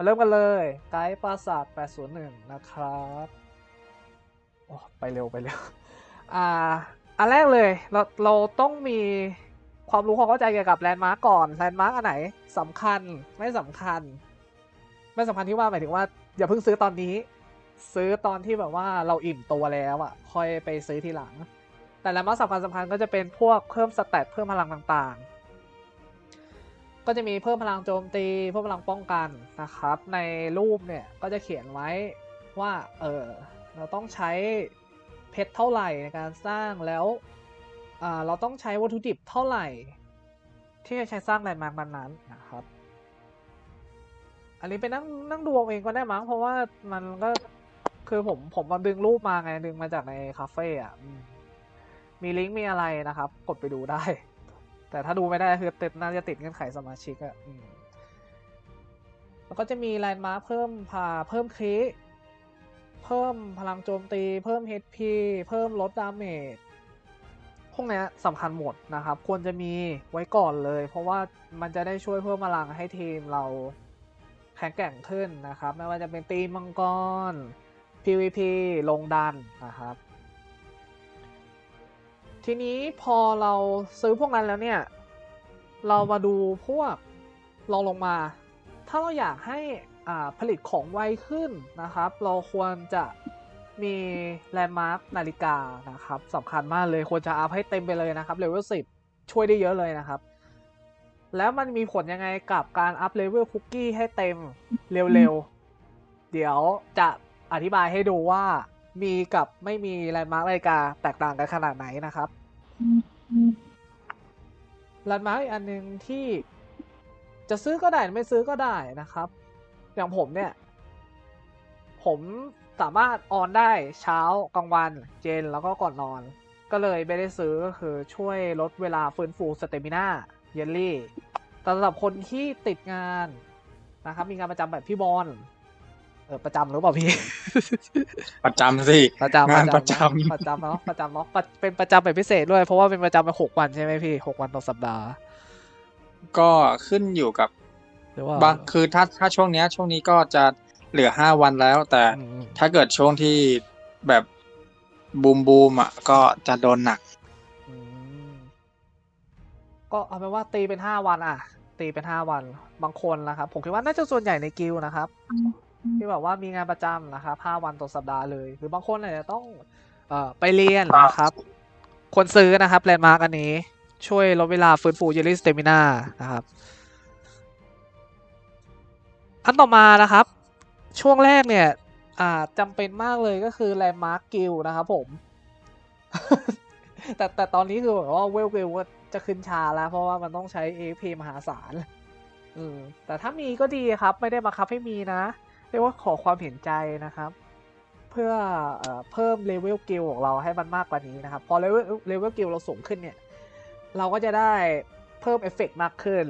มาเริ่มกันเลย ไกด์ปราสาท 801 นะครับโอ้ไปเร็วไปเร็ว อ่า อันแรกเลย เราเราต้องมีความรู้ความเข้าใจเกี่ยวกับแลนด์มาร์กก่อน แลนด์มาร์กอันไหนสำคัญไม่สำคัญ ไม่สำคัญที่ว่าหมายถึงว่า อย่าเพิ่งซื้อตอนนี้ ซื้อตอนที่แบบว่าเราอิ่มตัวแล้วอะ ค่อยไปซื้อทีหลัง แต่แลนด์มาร์กสำคัญสำคัญก็จะเป็นพวกเพิ่มสเตตเพิ่มพลังต่างๆ ก็จะมีเพิ่มพลังโจมตี เพิ่มพลังป้องกันนะครับ ในรูปเนี่ยก็จะเขียนไว้ว่าเออเราต้องใช้เพชรเท่าไหร่ในการสร้างแล้วอ่าเราต้องใช้วัตถุดิบเท่าไหร่ ที่จะใช้สร้างแลนด์มาร์กนั้นนะครับ อันนี้ไปนั่งนั่งดูเองก็ได้มั้งเพราะว่ามันก็คือผมผมมาดึงรูปมาไงดึงมาจากในคาเฟ่อะมีลิงก์มีอะไรนะครับ กดไปดูได้ แต่ถ้าดูไม่ได้คือติดน่าจะติดเงื่อนไขสมาชิกอะอแล้วก็จะมีแลนด์มาร์คเพิ่มพาเพิ่มคริเพิ่มพลังโจมตี เพิ่ม HP เพิ่มลดดาเมจพวกเนี้ยสำคัญหมดนะครับ ควรจะมีไว้ก่อนเลย เพราะว่ามันจะได้ช่วยเพิ่มพลังให้ทีมเราแข็งแกร่งขึ้นนะครับ ไม่ว่าจะเป็นตีมังกร PVP ลงดันนะครับ ทีนี้พอเราซื้อพวกนั้นแล้วเนี่ย เรามาดูพวกลองลงมา ถ้าเราอยากให้อ่าผลิตของไวขึ้นนะครับ เราควรจะมีแลนด์มาร์กนาฬิกานะครับสำคัญมากเลยควรจะอัพให้เต็มไปเลยนะครับเลเวล10ช่วยได้เยอะเลยนะครับ แล้วมันมีผลยังไงกับการอัพเลเวลคุกกี้ให้เต็มเร็วๆ เดี๋ยวจะอธิบายให้ดูว่า มีกับไม่มีแลนด์มาร์กนาฬิกาแตกต่างกันขนาดไหนนะครับแลนด์มาร์กอีกอันหนึ่งที่จะซื้อก็ได้ไม่ซื้อก็ได้นะครับ อย่างผมเนี่ย ผมสามารถออนได้เช้ากลางวันเจนแล้วก็ก่อนนอน ก็เลยไม่ได้ซื้อก็คือช่วยลดเวลาฟื้นฟูสเตมิน่าเยลลี่แต่สำหรับคนที่ติดงานนะครับ มีงานประจำแบบพี่บอล ออประจำหรือเปล่าพี่ ประจำสิประจำงานประจำประจำประจำเนาะประจำเนาะประเป็นประจำแบบพิเศษด้วย เพราะว่าเป็นประจำไปหกวันใช่ไหมพี่หกวันต่อสัปดาห์ ก็ขึ้นอยู่กับหรือว่าบางคือถ้าถ้าช่วงเนี้ย ช่วงนี้ก็จะเหลือห้าวันแล้ว แต่อืมถ้าเกิดช่วงที่แบบบูมบูมอะก็จะโดนหนักอืมก็เอาเป็นว่าตีเป็นห้าวันอะ ตีเป็นห้าวัน บางคนนะครับ ผมคิดว่าน่าจะส่วนใหญ่ในกิลด์นะครับ ที่แบบว่ามีงานประจำนะครับห้าวันต่อสัปดาห์เลย หรือบางคนอาจจะต้องเอ่อไปเรียนนะครับ คนซื้อนะครับแลนด์มาร์กอันนี้ ช่วยลดเวลาฟื้นฟูเยลลี่สเตมินานะครับ อันต่อมานะครับ ช่วงแรกเนี่ย อ่าจำเป็นมากเลยก็คือแลนด์มาร์กกิลนะครับผม แต่แต่ตอนนี้คือแบบว่าเวลเวลจะขึ้นชาแล้ว เพราะว่ามันต้องใช้ AP มหาศาลอืมแต่ถ้ามีก็ดีครับ ไม่ได้บังคับให้มีนะ เรียกว่าขอความเห็นใจนะครับ เพื่อเอเพิ่มเลเวลกิลของเราให้มันมากกว่านี้นะครับ พอเลเวลเลเวลกิลเราสูงขึ้นเนี่ย เราก็จะได้เพิ่มเอฟเฟกต์มากขึ้น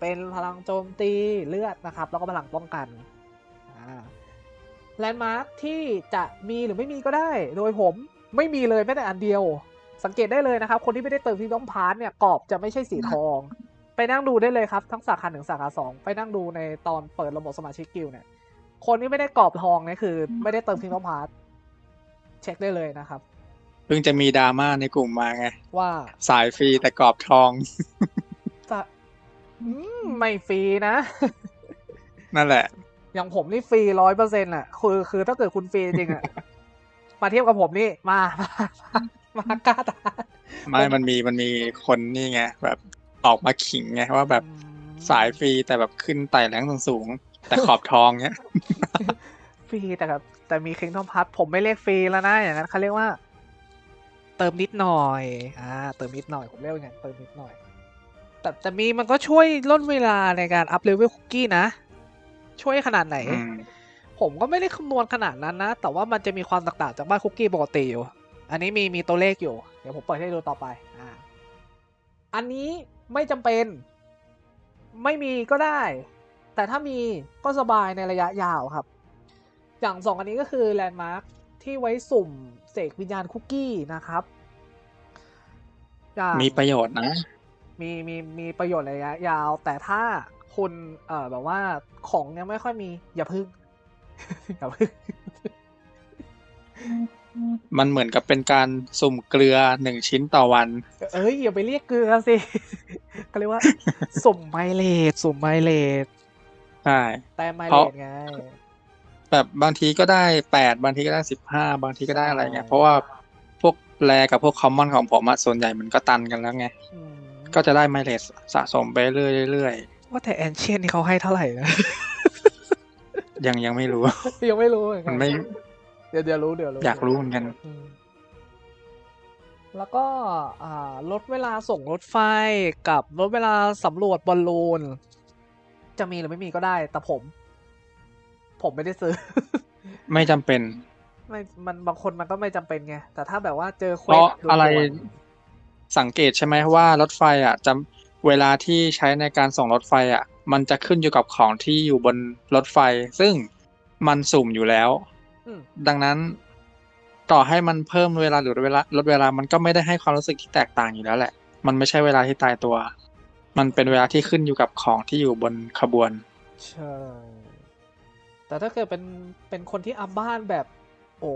เป็นพลังโจมตีเลือดนะครับ แล้วก็พลังป้องกันแลนด์มาร์คที่จะมีหรือไม่มีก็ได้ โดยผมไม่มีเลยแม้แต่อันเดียว สังเกตได้เลยนะครับ คนที่ไม่ได้เติมที่ต้องพาร์ทเนี่ยกรอบจะไม่ใช่สีทอง ไปนั่งดูได้เลยครับ ทั้งสาขาหนึ่งสาขาสองไปนั่งดูในตอนเปิดระบบสมาชิกกิลเนี่ย คนที่ไม่ได้กรอบทองเนี่ยคือ ไม่ได้เติมทิ้งต้องพาร์ทเช็คได้เลยนะครับ เพิ่งจะมีดราม่าในกลุ่มมาไง ว่าสายฟรีแต่กรอบทองจะอืมไม่ฟรีนะ นั่นแหละ อย่างผมนี่ฟรีร้อยเปอร์เซ็นต์อะ คือคือถ้าเกิดคุณฟรีจริงๆอะ มาเทียบกับผมนี่มา มามากล้าตาไม่มันมีมันมีคนนี่ไงแบบออกมาขิงไงว่าแบบสายฟรีแต่แบบขึ้นไต่แรงสูงๆ แต่ขอบทองเนี้ยฟรีแต่กับแต่มีคิงทอมพัทผมไม่เรียกฟรีแล้วนะอย่างนั้นเขาเรียกว่า เติมนิดหน่อยอ่าเติมนิดหน่อยผมเรียกว่าไงเติมนิดหน่อย แต่แต่มีมันก็ช่วยลดเวลาในการอัพเลเวลคุกกี้นะ ช่วยขนาดไหนอืมผมก็ไม่ได้คำนวณขนาดนั้นนะ แต่ว่ามันจะมีความแตกต่างจากบ้านคุกกี้ปกติอยู่ อันนี้มีมีตัวเลขอยู่ เดี๋ยวผมเปิดให้ดูต่อไปอ่าอันนี้ไม่จำเป็น ไม่มีก็ได้ แต่ถ้ามีก็สบายในระยะยาวครับ อย่างสองอันนี้ก็คือแลนด์มาร์คที่ไว้สุ่มเสกวิญญาณคุกกี้นะครับอย่างมีประโยชน์นะ มีมีมีประโยชน์ในระยะยาว แต่ถ้าคุณเอ่อแบบว่าของยังไม่ค่อยมี อย่าพึ่งอย่าพึ่งมันเหมือนกับเป็นการสุ่มเกลือหนึ่งชิ้นต่อวัน เอ้ยอย่าไปเรียกเกลือสิก็เรียกว่า สุ่มไมเลสสุ่มไมเลส ใช่แต่ไมเพเลราะสไงแบบบางทีก็ได้แปดบางทีก็ได้สิบห้าบางทีก็ได้อะไรเงี้ยใช่เพราะว่าพวกแรกับพวกคอมมอนของผมอะส่วนใหญ่มันก็ตันกันแล้วไงอืมก็จะได้ไมเลสสะสมไปเรื่อยๆเรื่อยว่าแต่แอนเชียนนี่เขาให้เท่าไหร่นะๆยังยังไม่รู้ ยังไม่รู้เหมือนกัมันไม่เดี๋ยวเดี๋ยวรู้เดี๋ยวรู้อยากรู้เหมือนกันอืมแล้วก็อ่าลดเวลาส่งรถไฟกับลดเวลาสำรวจบอลลูน จะมีหรือไม่มีก็ได้ แต่ผม ผมไม่ได้ซื้อ ไม่จำเป็น ไม่มันบางคนมันก็ไม่จำเป็นไง แต่ถ้าแบบว่าเจอเควเพสราะด่วนๆอะไรสังเกตใช่ไหมว่ารถไฟอะจะเวลาที่ใช้ในการส่งรถไฟอะ มันจะขึ้นอยู่กับของที่อยู่บนรถไฟ ซึ่งมันสุ่มอยู่แล้วอืมดังนั้นต่อให้มันเพิ่มเวลาหรือเวลาลดเวลามันก็ไม่ได้ให้ความรู้สึกที่แตกต่างอยู่แล้วแหละ มันไม่ใช่เวลาที่ตายตัว มันเป็นเวลาที่ขึ้นอยู่กับของที่อยู่บนขบวน ใช่ แต่ถ้าเกิดเป็นเป็นคนที่อัพบ้านแบบ โอ้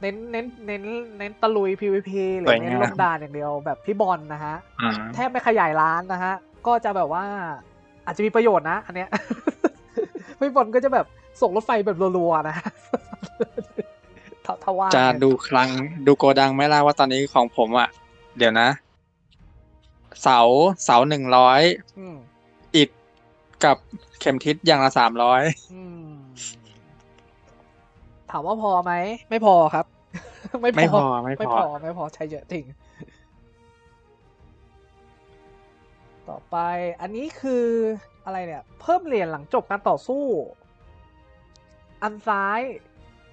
เน้นเน้นเน้นเน้นตะลุย PVP หรืสอวยงามเน้นลงดานอย่างเดียวแบบพี่บอลนะฮะอ่าแทบไม่ขยายร้านนะฮะ ก็จะแบบว่าอาจจะมีประโยชน์นะ อันเนี้ยพี่บอลก็จะแบบส่งรถไฟแบบรัวๆนะฮะถ้าถ้าว่าจะเนี่ยดูคลังดูโกดังไหมล่ะว่าตอนนี้ของผมอะ เดี๋ยวนะ เสาเสาหนึ่งร้อยอืมอิฐกับเข็มทิศอย่างละสามร้อยอืมถามว่าพอไหม ไม่พอครับ ไม่ไม่พอ ไม่ไม่พพออไม่พอใช้เยอะจริง ต่อไปอันนี้คืออะไรเนี่ย เพิ่มเหรียญหลังจบการต่อสู้ อันซ้าย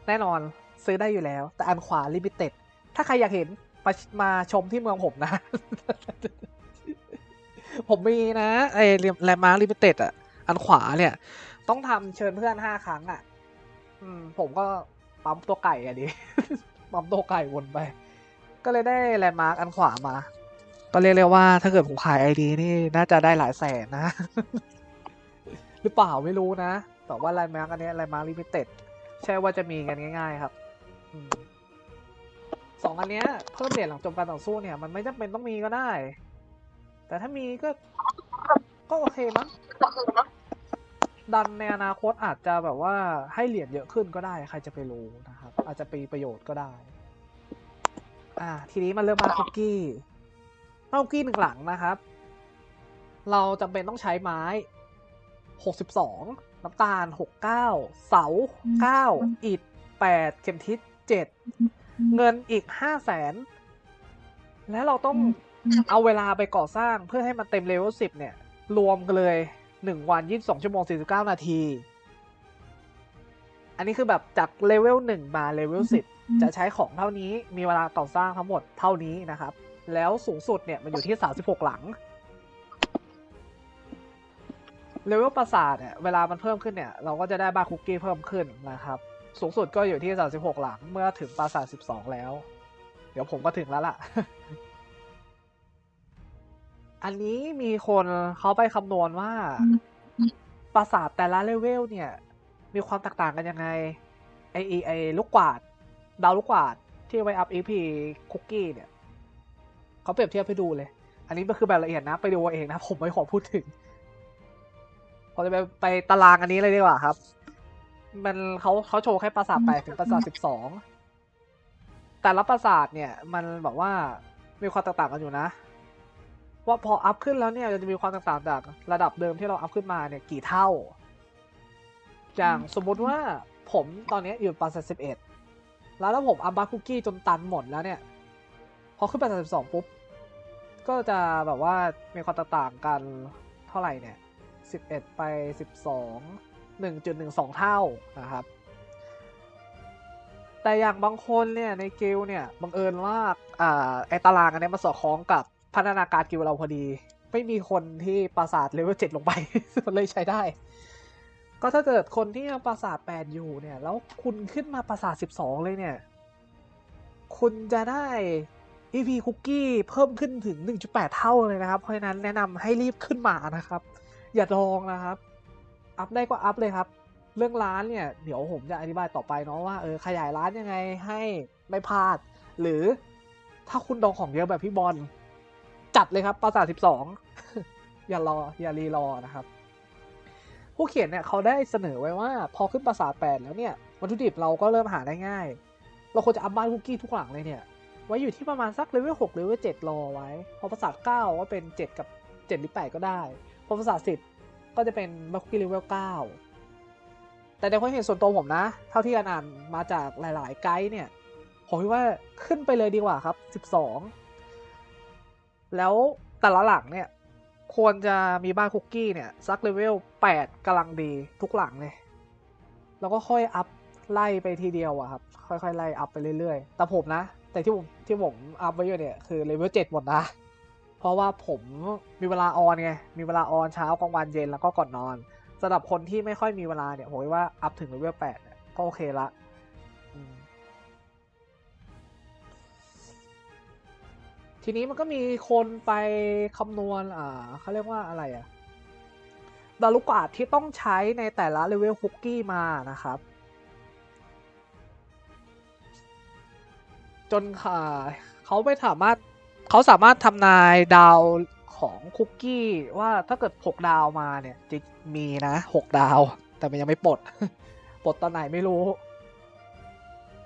แน่นอนซื้อได้อยู่แล้ว แต่อันขวาลิมิเต็ด ถ้าใครอยากเห็นมามาชมที่เมืองผมนะ ผมมีนะไอ้แลมาร์ลิมิเต็ดอะ อันขวาเนี่ย ต้องทำเชิญเพื่อนห้าครั้งอะ อืม ผมก็ปั๊มตัวไก่อะดิ ปั๊มตัวไก่วนไป ก็เลยได้แลมาร์กอันขวามา ก็เรียกเลยว่าถ้าเกิดผมขายไอดีนี่น่าจะได้หลายแสนนะ หรือเปล่าไม่รู้นะ แต่ว่าแลมาร์กอันนี้แลมาร์กลิมิเต็ดใช่ว่าจะมีกันง่าย ๆ ครับสองอันเนี้ยเพิ่มเหรียญหลังจบการต่อสู้เนี่ย มันไม่จำเป็นต้องมีก็ได้ แต่ถ้ามีก็ ก็โอเคมั้งดันในอนาคตอาจจะแบบว่าให้เหรียญเยอะขึ้นก็ได้ ใครจะไปรู้นะครับ อาจจะเป็นประโยชน์ก็ได้ อ่า ทีนี้มาเริ่มมาคุกกี้มาคุกกี้หนึ่งหลังนะครับ เราจำเป็นต้องใช้ไม้62น้ำตาล69เก้าเสา9อิฐ8เข็มทิศ7เงินอีก5 0 0แสน และเราต้อง เอาเวลาไปก่อสร้างเพื่อให้มันเต็มเลเวล10เนี่ย รวมกันเลย1วัน22ชั่วโมง49นาที อันนี้คือแบบจากเลเวล1มาเลเวล10จะใช้ของเท่านี้มีเวลาต่อสร้างทั้งหมดเท่านี้นะครับ แล้วสูงสุดเนี่ยมันอยู่ที่36หลังเลเวลปราสาทเนี่ยเวลามันเพิ่มขึ้นเนี่ย เราก็จะได้บ้านคุกกี้เพิ่มขึ้นนะครับ สูงสุดก็อยู่ที่ 36 หลังเมื่อถึงปราสาท 12 แล้ว เดี๋ยวผมก็ถึงแล้วล่ะ อันนี้มีคนเขาไปคำนวณว่า ปราสาทแต่ละเลเวลเนี่ย มีความแตกต่างกันยังไง ไอไอไอลูกกวาด ดาวลูกกวาด ที่ไว้อัพอีพีคุกกี้เนี่ย เขาเปรียบเทียบให้ดูเลย อันนี้มันคือแบบละเอียดนะ ไปดูเอาเองนะ ผมไม่ขอพูดถึงผมจะไปไปตารางอันนี้เลยดีกว่าครับ มันเขาเขาโชว์แค่ปราสาทแปดถึงปราสาทสิบสองแต่ละปราสาทเนี่ย มันแบบว่ามีความแตกต่างกันอยู่นะ ว่าพออัพขึ้นแล้วเนี่ยจะมีความแตกต่างจากระดับเดิมที่เราอัพขึ้นมาเนี่ยกี่เท่า อย่างสมมุติว่าผมตอนนี้อยู่ปราสาทสิบเอ็ดแล้วถ้าผมอัพบาร์คุกกี้จนตันหมดแล้วเนี่ยพอขึ้นปราสาทสิบสองปุ๊บก็จะแบบว่ามีความแตกต่างกันเท่าไหร่เนี่ยสิบเอ็ดไปสิบสองหนึ่งจุดหนึ่งสองเท่านะครับ แต่อย่างบางคนเนี่ยในกิลด์เนี่ยบังเอิญว่าอ่าไอตารางอันเนี้ยมันสอดคล้องกับ พัฒนาการกิลด์เราพอดี ไม่มีคนที่ปราสาทเลเวลเจ็ดลงไป มันเลยใช้ได้ ก็ถ้าเกิดคนที่ยังปราสาทแปดอยู่เนี่ย แล้วคุณขึ้นมาปราสาทสิบสองเลยเนี่ย คุณจะได้ EP คุกกี้เพิ่มขึ้นถึง 1.8 เท่าเลยนะครับ เพราะฉะนั้นแนะนำให้รีบขึ้นมานะครับ อย่าลองนะครับ อัพได้ก็อัพเลยครับ เรื่องร้านเนี่ย เดี๋ยวผมจะอธิบายต่อไปเนาะว่าเออขยายร้านยังไงให้ไม่พลาด หรือถ้าคุณดองของเยอะแบบพี่บอล จัดเลยครับปราสาท12อย่ารออย่ารีรอนะครับ ผู้เขียนเนี่ยเขาได้เสนอไว้ว่าพอขึ้นปราสาท8แล้วเนี่ยวัตถุดิบเราก็เริ่มหาได้ง่าย เราควรจะอัพบ้านคุกกี้ทุกหลังเลยเนี่ย ไว้อยู่ที่ประมาณสักเลเวล6เลเวล7รอไว้ พอปราสาท9ก็เป็น7กับ7หรือ8ก็ได้ พอปราสาท10ก็จะเป็นบ้าคุกกี้เลเวล9แต่ในความเห็นส่วนตัวผมนะ เท่าที่อ่านมาจากหลาย ๆ ไกด์เนี่ย ผมคิดว่าขึ้นไปเลยดีกว่าครับ 12 แล้วแต่ละหลังเนี่ย ควรจะมีบ้านคุกกี้เนี่ยสักเลเวล8กำลังดีทุกหลังเลย แล้วก็ค่อยอัพไล่ไปทีเดียวอะครับ ค่อยๆไล่อัพไปเรื่อยๆ แต่ผมนะ แต่ที่ผมที่ผมอัพไว้อยู่เนี่ยคือเลเวล7หมดนะ เพราะว่าผมมีเวลาออนไง มีเวลาออนเช้ากลางวันเย็นแล้วก็ก่อนนอนสำหรับคนที่ไม่ค่อยมีเวลาเนี่ยผมว่าอัพถึงเลเวล8ก็โอเคละ ทีนี้มันก็มีคนไปคำนวณอ่าเขาเรียกว่าอะไรอะดารุกาศที่ต้องใช้ในแต่ละเลเวลคุกกี้มานะครับ จนค่ะเขาไม่สามารถเขาสามารถทำนายดาวของคุกกี้ว่าถ้าเกิด 6 ดาวมาเนี่ยจะมีนะ 6 ดาว แต่มันยังไม่ปลด ปลดตอนไหนไม่รู้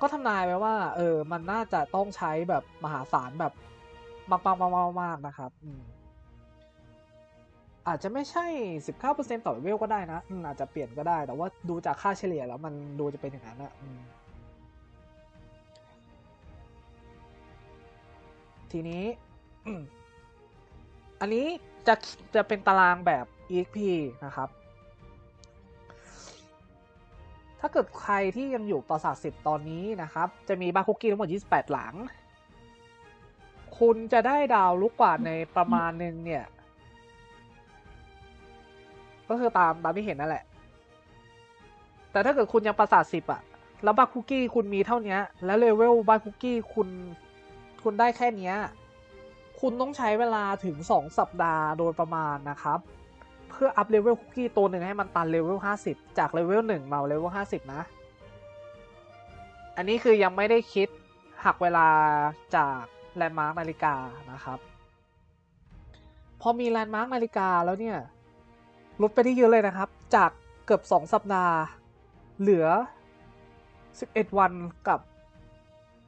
ก็ทำนายไว้ว่า เออ มันน่าจะต้องใช้แบบมหาศาลแบบ มากๆๆๆๆนะครับอืมอาจจะไม่ใช่ 19%ต่อเลเวลก็ได้นะอืมอาจจะเปลี่ยนก็ได้ แต่ว่าดูจากค่าเฉลี่ยแล้วมันดูจะเป็นอย่างนั้นอะอืมทีนี้ อันนี้จะจะเป็นตารางแบบ exp นะครับ ถ้าเกิดใครที่ยังอยู่ปราสาท10ตอนนี้นะครับ จะมีบาร์คุกกี้ทั้งหมด 28 หลัง คุณจะได้ดาวลูกกวาดในประมาณหนึ่งเนี่ย ก็คือตามตามที่เห็นนั่นแหละ แต่ถ้าเกิดคุณยังปราสาท10อะแล้วบาร์คุกกี้คุณมีเท่านี้แล้วเลเวลบาร์คุกกี้คุณคุณได้แค่เนี้ยคุณต้องใช้เวลาถึง 2 สัปดาห์โดยประมาณนะครับ เพื่ออัพเลเวลคุกกี้ตัวหนึ่งให้มันตันเลเวล50 จากเลเวล1มาเลเวล50 นะ อันนี้คือยังไม่ได้คิดหักเวลาจาก แลนด์มาร์กนาฬิกานะครับ พอมีแลนด์มาร์กนาฬิกาแล้วเนี่ยลดไปได้เยอะเลยนะครับ จากเกือบ 2 สัปดาห์ เหลือ 11 วันกับ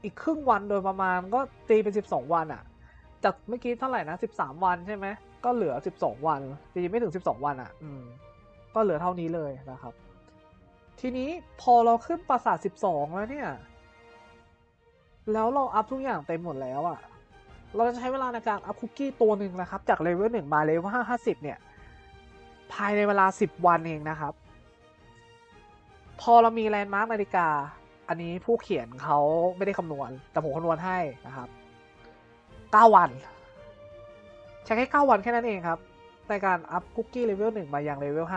อีกครึ่งวันโดยประมาณก็ตีเป็น 12 วันอะจากเมื่อกี้เท่าไหร่นะ 13 วันใช่ไหมก็เหลือ 12 วันจริงๆไม่ถึง 12 วันอะอืมก็เหลือเท่านี้เลยนะครับ ทีนี้พอเราขึ้นปราสาท 12 แล้วเนี่ย แล้วเราอัพทุกอย่างเต็มหมดแล้วอะเราจะใช้เวลาในการอัพคุกกี้ตัวหนึ่งนะครับ จากเลเวล1มาเลเวล50เนี่ย ภายในเวลา10วันเองนะครับ พอเรามีแลนด์มาร์กนาฬิกา อันนี้ผู้เขียนเขาไม่ได้คำนวณ แต่ผมคำนวณให้นะครับ9วัน ใช้แค่9วันแค่นั้นเองครับ ในการอัพคุกกี้เลเวล1มายังเลเวล50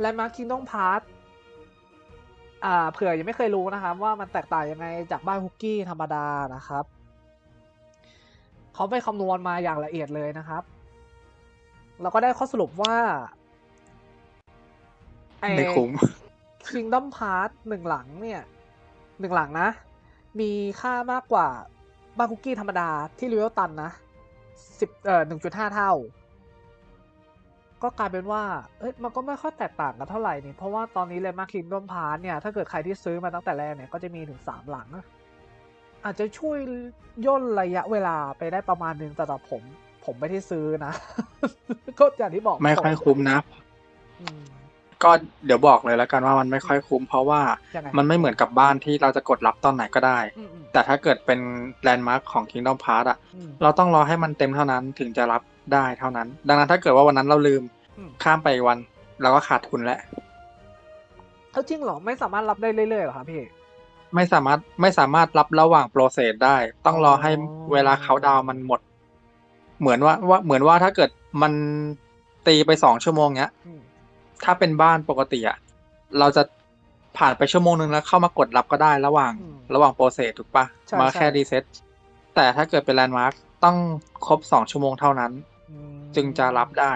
และมาร์คิงต้องพาร์ท อ่าเผื่อยังไม่เคยรู้นะครับ ว่ามันแตกต่างยังไงจากบ้านคุกกี้ธรรมดานะครับเขาไปคำนวณมาอย่างละเอียดเลยนะครับแล้วก็ได้ข้อสรุปว่าไอ้ไม่คุ้ม Kingdom Pass หนึ่งหลังเนี่ยหนึ่งหลังนะ มีค่ามากกว่าบ้านคุกกี้ธรรมดาที่เลเวลตันนะสิบเอ่อหนึ่งจุดห้าเท่า ก็กลายเป็นว่าเอ้ยมันก็ไม่ค่อยแตกต่างกันเท่าไหร่นี่เพราะว่าตอนนี้เลยมาคิงดอมพาร์เนี่ยถ้าเกิดใครที่ซื้อมาตั้งแต่แรกเนี่ยก็จะมีถึงสามหลัง อาจจะช่วยย่นระยะเวลาไปได้ประมาณนึงแต่สำหรับผม ผมไม่ได้ซื้อนะ ก็อย่างที่บอกไม่ค่อยคุ้มนะอืมก็เดี๋ยวบอกเลยแล้วกันว่ามันไม่ค่อยคุ้มเพราะว่ายังไงมันไม่เหมือนกับบ้านที่เราจะกดรับตอนไหนก็ได้อืมอืมแต่ถ้าเกิดเป็นแลนด์มาร์คของ Kingdom Pass อะอืมเราต้องรอให้มันเต็มเท่านั้นถึงจะรับ ได้เท่านั้น ดังนั้นถ้าเกิดว่าวันนั้นเราลืมอืมข้ามไปอีกวัน เราก็ขาดทุนแล้วเอาจริงเหรอไม่สามารถรับได้เรื่อยๆเหรอครับพี่ ไม่สามารถไม่สามารถรับระหว่างโปรเซสได้ ต้องรอให้อ๋อเวลาเขาดาวน์มันหมด เหมือนว่าว่าเหมือนว่าถ้าเกิดมันตีไปสองชั่วโมงเนี้ยอืมถ้าเป็นบ้านปกติอะเราจะผ่านไปชั่วโมงหนึ่งแล้วเข้ามากดรับก็ได้ระหว่างอืมระหว่างโปรเซสถูกปะใช่มาใช่แค่รีเซ็ตแต่ถ้าเกิดเป็นแลนด์มาร์คต้องครบสองชั่วโมงเท่านั้นอืม จึงจะรับได้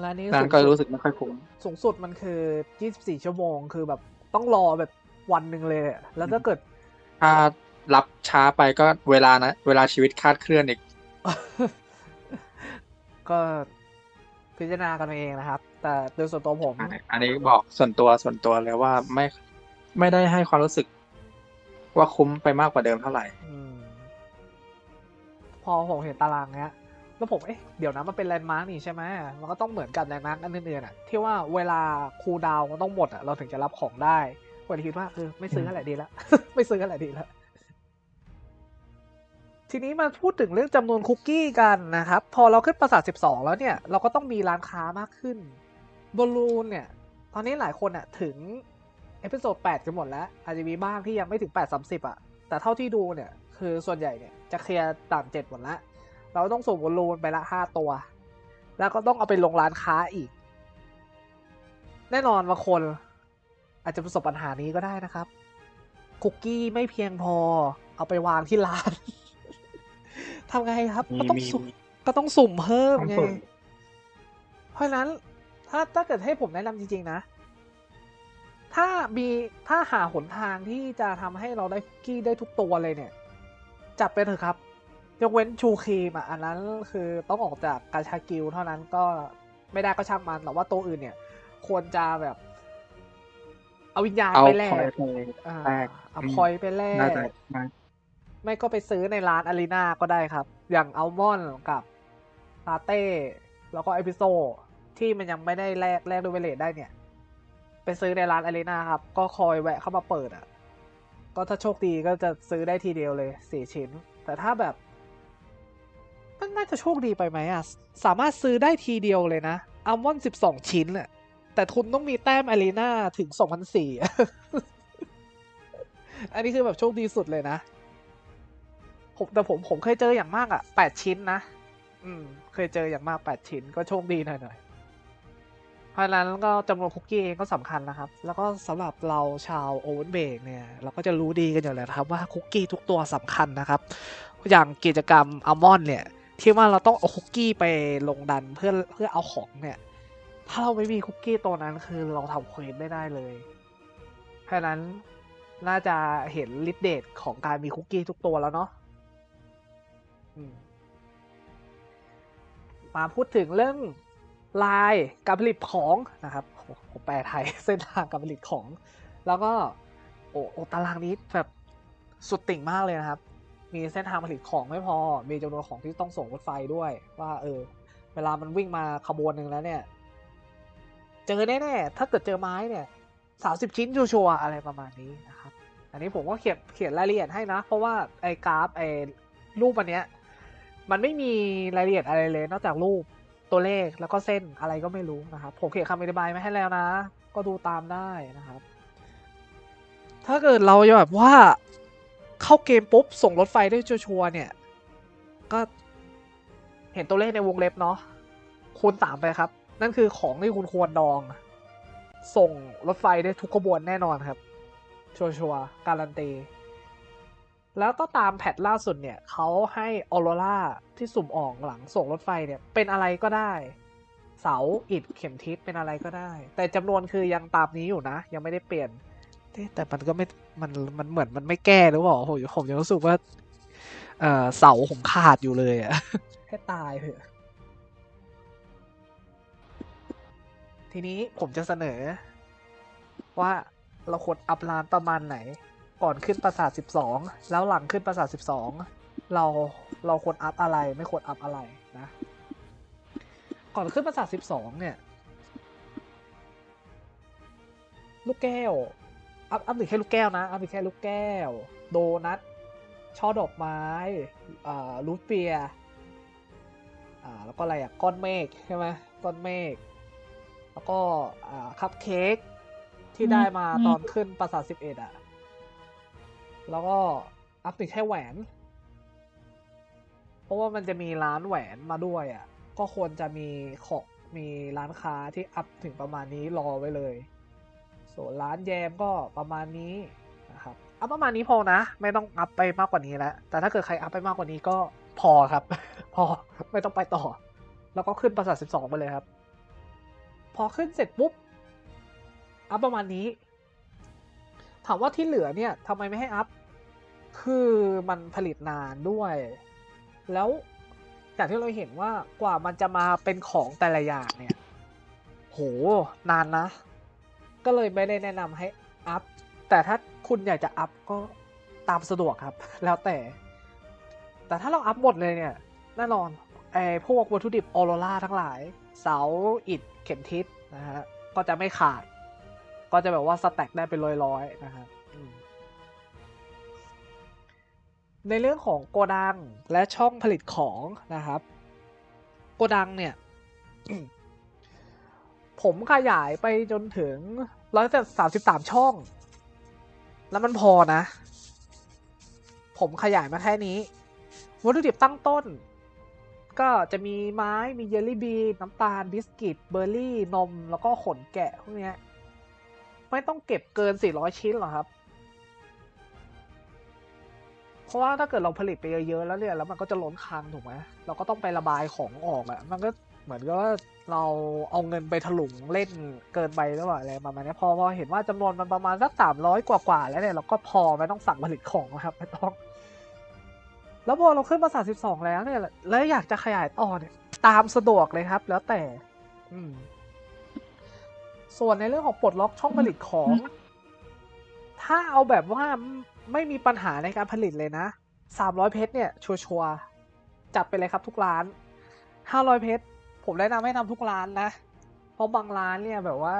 แล้วนี่นั้นก็รู้สึกไม่ค่อยคุ้มสูงสุดมันคือ 24 ชั่วโมง คือแบบต้องรอแบบวันหนึ่งเลยอะแล้วถ้าเกิด ถ้ารับช้าไปก็เวลานะ เวลาชีวิตคลาดเคลื่อนอีก ก็พิจารณากันเอาเองนะครับ แต่โดยส่วนตัวผมอันนี้อันนี้บอกส่วนตัวส่วนตัวเลยว่าไม่ไม่ได้ให้ความรู้สึก ว่าคุ้มไปมากกว่าเดิมเท่าไหร่อืมพอผมเห็นตารางเนี้ย แล้วผม เอ๊ะ เดี๋ยวนะ มันเป็นแลนด์มาร์กนี่ใช่ไหมมันก็ต้องเหมือนกับแลนด์มาร์กอันอื่นๆอะ ที่ว่าเวลาคูดาวมันต้องหมดอะ เราถึงจะรับของได้ผมเลยคิดว่า เออ ไม่ซื้ออะไรดีละ ไม่ซื้ออะไรดีละ ทีนี้มาพูดถึงเรื่องจำนวนคุกกี้กันนะครับ พอเราขึ้นประสาท 12 แล้วเนี่ย เราก็ต้องมีร้านค้ามากขึ้น บอลลูนเนี่ย ตอนนี้หลายคนอะถึงเอพิโซด8กันหมดแล้ว อาจจะมีบ้างที่ยังไม่ถึง 8 30 อะ แต่เท่าที่ดูเนี่ย คือส่วนใหญ่เนี่ยจะเคลียร์ด่าน7หมดแล้ว เราต้องส่งบอลลูนไปละ5ตัว แล้วก็ต้องเอาไปลงร้านค้าอีก แน่นอนบางคน อาจจะประสบปัญหานี้ก็ได้นะครับ คุกกี้ไม่เพียงพอ เอาไปวางที่ร้านทำไงครับมีก็ต้องมีสุ่มมีก็ต้องสุ่มเพิ่มต้องไงสุ่มเพราะฉะนั้น ถ้าถ้าเกิดให้ผมแนะนำจริง ๆ นะ ถ้ามีถ้าหาหนทางที่จะทำให้เราได้คุกกี้ได้ทุกตัวเลยเนี่ย จับไปเถอะครับ ยกเว้นชูครีมอะอันนั้นคือต้องออกจากกาชากิลเท่านั้นก็ไม่ได้ก็ช่างมันแต่ว่าตัวอื่นเนี่ย ควรจะแบบ เอาวิญญาณเอาไปแลคอยกไปอ่าแลกเอาอืมพอยไปแลน่ากจะมาไม่ก็ไปซื้อในร้านอารีนาก็ได้ครับ อย่างอัลมอนกับลาเต้ แล้วก็เอพิโซที่มันยังไม่ได้แลกแลกด้วยเวเลตได้เนี่ย ไปซื้อในร้านอารีนาครับ ก็คอยแวะเข้ามาเปิดอะ ก็ถ้าโชคดีก็จะซื้อได้ทีเดียวเลยสี่ชิ้น แต่ถ้าแบบ มันน่าจะโชคดีไปไหมอะ สามารถซื้อได้ทีเดียวเลยนะอัลมอนสิบสองชิ้นอะแต่ทุนต้องมีแต้มอารีนาถึงสองพันสี่อันนี้คือแบบโชคดีสุดเลยนะ ผมแต่ผมผมเคยเจออย่างมากอะแปดชิ้นนะ อืม เคยเจออย่างมากแปดชิ้นก็โชคดีหน่อยหน่อยเพราะฉะนั้นก็จำนวนคุกกี้เองก็สำคัญนะครับ แล้วก็สำหรับเราชาวโอเวอร์เบรกเนี่ย เราก็จะรู้ดีกันอยู่แล้วครับว่าคุกกี้ทุกตัวสำคัญนะครับ อย่างกิจกรรมอัลมอนเนี่ย ที่ว่าเราต้องเอาคุกกี้ไปลงดันเพื่อเพื่อเอาของเนี่ย ถ้าเราไม่มีคุกกี้ตัวนั้นคือเราทำเควสไม่ได้เลยเพราะนั้นน่าจะเห็นลิดเดตของการมีคุกกี้ทุกตัวแล้วเนาะมาพูดถึงเรื่องลายการผลิตของนะครับโอ้ผมแปลไทยเส้นทางการผลิตของ แล้วก็ โอ้โอ้ตารางนี้แบบสุดติ่งมากเลยนะครับ มีเส้นทางผลิตของไม่พอ มีจำนวนของที่ต้องส่งรถไฟด้วย ว่า เออ เวลามันวิ่งมาขบวนหนึ่งแล้วเนี่ย เจอแน่ๆถ้าเกิดเจอไม้เนี่ยสาสิบชิ้นชัวร์ๆอะไรประมาณนี้นะครับ อันนี้ผมก็เขียนเขียนรายละเอียดให้นะ เพราะว่าไอ้กราฟไอ้รูปอันเนี้ยมันไม่มีรายละเอียดอะไรเลย นอกจากรูปตัวเลขแล้วก็เส้นอะไรก็ไม่รู้นะครับ ผมเขียนคำอธิบายมาให้แล้วนะ ก็ดูตามได้นะครับ ถ้าเกิดเราจะแบบว่า เข้าเกมปุ๊บ ส่งรถไฟได้ชัวร์เนี่ย ก็เห็นตัวเลขในวงเล็บเนาะคูณสามไปครับ นั่นคือของที่คุณควรดอง ส่งรถไฟได้ทุกขบวนแน่นอนครับ ชัวร์ๆการันตี แล้วก็ตามแพทล่าสุดเนี่ยเขาให้ออโรราที่สุ่มออกหลังส่งรถไฟเนี่ย เป็นอะไรก็ได้ เสาอิฐเข็มทิศเป็นอะไรก็ได้ แต่จำนวนคือยังตามนี้อยู่นะ ยังไม่ได้เปลี่ยน แต่มันก็ไม่ มันมันเหมือนมันไม่แก้หรือเปล่าผมผมยังรู้สึกว่า เออเสาผมขาดอยู่เลยอะให้ตายเถอะ ทีนี้ผมจะเสนอ ว่าเราควรอัพร้านประมาณไหน ก่อนขึ้นปราสาทสิบสองแล้วหลังขึ้นปราสาทสิบสองเราเราควรอัพอะไร ไม่ควรอัพอะไรนะ ก่อนขึ้นปราสาทสิบสองเนี่ย ลูกแก้ว อัพอัพถึงแค่ลูกแก้วนะอัพถึงแค่ลูกแก้ว โดนัทช่อดอกไม้อ่ารูทเปียร์อ่าแล้วก็อะไรอะก้อนเมฆใช่ไหมก้อนเมฆแล้วก็อ่าคัพเค้กที่ได้มาอืมตอนขึ้นปราสาทสิบเอ็ดอะ แล้วก็อัพถึงแค่แหวน เพราะว่ามันจะมีร้านแหวนมาด้วยอะ ก็ควรจะมีของมีร้านค้าที่อัพถึงประมาณนี้รอไว้เลย ส่วนร้านแยมก็ประมาณนี้นะครับเอาประมาณนี้พอนะ ไม่ต้องอัพไปมากกว่านี้แล้ว แต่ถ้าเกิดใครอัพไปมากกว่านี้ก็พอครับ พอไม่ต้องไปต่อ แล้วก็ขึ้นประสาท12 ไปเลยครับ พอขึ้นเสร็จปุ๊บอัพประมาณนี้ ถามว่าที่เหลือเนี่ยทำไมไม่ให้อัพ คือมันผลิตนานด้วย แล้วจากที่เราเห็นว่ากว่ามันจะมาเป็นของแต่ละอย่างเนี่ย โห นานนะ ก็เลยไม่ได้แนะนำให้อัพ แต่ถ้าคุณอยากจะอัพก็ตามสะดวกครับ แล้วแต่ แต่ถ้าเราอัพหมดเลยเนี่ย แน่นอนไอ้พวกวัตถุดิบออโรราทั้งหลาย เสาอิฐเข็มทิศนะฮะ ก็จะไม่ขาด ก็จะแบบว่าสแต็กได้เป็นร้อยๆนะฮะในเรื่องของโกดังและช่องผลิตของนะครับ โกดังเนี่ย ผมขยายไปจนถึงร้อยสามสิบสามช่อง แล้วมันพอนะ ผมขยายมาแค่นี้ วัตถุดิบตั้งต้น ก็จะมีไม้ มีเยลลี่บีนน้ำตาล บิสกิต เบอร์รี่ นม แล้วก็ขนแกะพวกนี้ไม่ต้องเก็บเกิน 400 ชิ้นหรอครับ เพราะว่าถ้าเกิดเราผลิตไปเยอะๆแล้วเนี่ย แล้วมันก็จะล้นคลังถูกไหมเราก็ต้องไประบายของออกอะ่ะมันก็เหมือนกับว่า เราเอาเงินไปถลุงเล่นเกินไปหรือเปล่าอะไรประมาณนี้พอพอเห็นว่าจำนวนมันประมาณสักสามร้อยกว่าๆแล้วเนี่ยเราก็พอไม่ต้องสั่งผลิตของนะครับไม่ต้อง แล้วพอเราขึ้นมาสามสิบสองแล้วเนี่ยแล้วอยากจะขยายต่อเนี่ยตามสะดวกเลยครับ แล้วแต่ อืม ส่วนในเรื่องของปลดล็อกช่องผลิตของ ถ้าเอาแบบว่าไม่มีปัญหาในการผลิตเลยนะสามร้อยเพชรเนี่ย ชัวร์ๆจัดไปเลยครับทุกร้านห้าร้อยเพชร ผมแนะนำให้ทำทุกร้านนะ เพราะบางร้านเนี่ยแบบว่า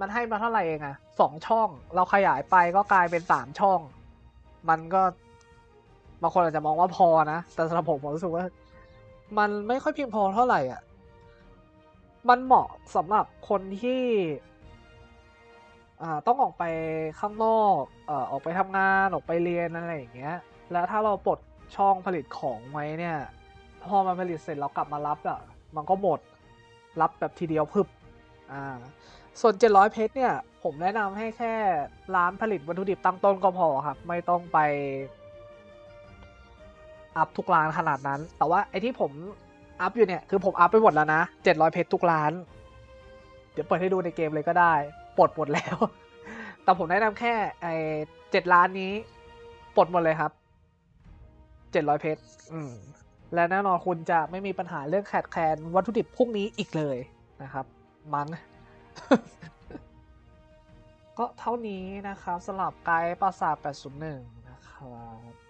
มันให้มาเท่าไหร่เองอะสองช่อง เราขยายไปก็กลายเป็นสามช่อง มันก็บางคนอาจจะมองว่าพอนะ แต่สำหรับผมผมรู้สึกว่า มันไม่ค่อยเพียงพอเท่าไหร่อะ มันเหมาะสำหรับคนที่อ่าต้องออกไปข้างนอกเออออกไปทำงานออกไปเรียนอะไรอย่างเงี้ย แล้วถ้าเราปลดช่องผลิตของไว้เนี่ย พอมันผลิตเสร็จเรากลับมารับอะ มันก็หมด รับแบบทีเดียวพึบอ่าส่วน 700 เพชรเนี่ย ผมแนะนำให้แค่ร้านผลิตวัตถุดิบตั้งต้นก็พอครับ ไม่ต้องไป อัพทุกร้านขนาดนั้น แต่ว่าไอที่ผมอัพอยู่เนี่ย คือผมอัพไปหมดแล้วนะ 700 เพชรทุกร้าน เดี๋ยวเปิดให้ดูในเกมเลยก็ได้ ปลดหมดแล้ว แต่ผมแนะนำแค่ไอ้เจ็ดร้านนี้ ปลดหมดเลยครับ 700 เพชรอืม และแน่นอนคุณจะไม่มีปัญหาเรื่องขาดแคลนวัตถุดิบพวกนี้อีกเลยนะครับมั้งก็เท่านี้นะครับสำหรับไกด์ปราสาท801 นะครับ